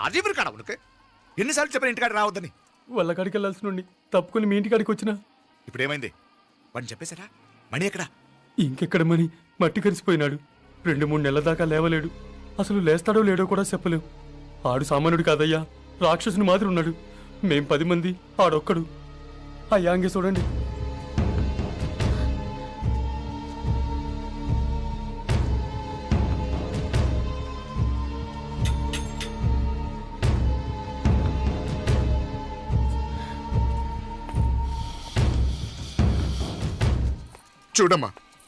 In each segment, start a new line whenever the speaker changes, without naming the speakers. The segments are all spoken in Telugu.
రాజీవ్ కాడ ఉనకు? ఎన్నిసార్లు చెప్పిన ఇంటికాడ రావద్దని?
వాళ్ళ కాడికి వెళ్ళాల్సి నుండి తప్పుకొని మీ ఇంటి కాడికి వచ్చిన?
ఇప్పుడు ఏమైంది వాడిని చెప్పేశారా? మణి ఎక్కడ?
ఇంకెక్కడ మని మట్టి కరిసిపోయినాడు రెండు మూడు నెలల దాకా లేవలేడు. అసలు లేస్తాడో లేడో కూడా చెప్పలేం. ఆడు సామాన్యుడు కాదయ్యా. రాక్షసుని మాదిరి ఉన్నాడు. మేం పది మంది ఆడొక్కడు. అయ్యా అంగే చూడండి.
చూడమ్మా.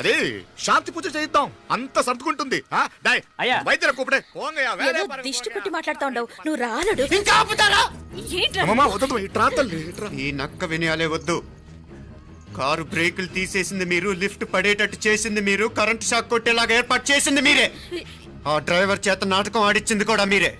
అదే శాంతి పూజ చేయిద్దాం. అంత సర్దుకుంటుంది. వైద్యుల కూపడే
దిష్టి. పెట్టి మాట్లాడుతా ఉండవు నువ్వు రానడు.
ఇంకా ఆపుతారా?
ఏంట్రా?
అమ్మమ్మా వదదు ఇట్రా తల్లి ఇట్రా
ఈ నక్క వినయాలే వద్దు. కారు బ్రేకులు తీసేసింది మీరు లిఫ్ట్ పడేటట్టు చేసింది మీరు కరెంట్ షాక్ కొట్టేలాగా ఏర్పాటు చేసింది మీరే. ఆ డ్రైవర్ చేత నాటకం ఆడిచ్చింది కూడా మీరే.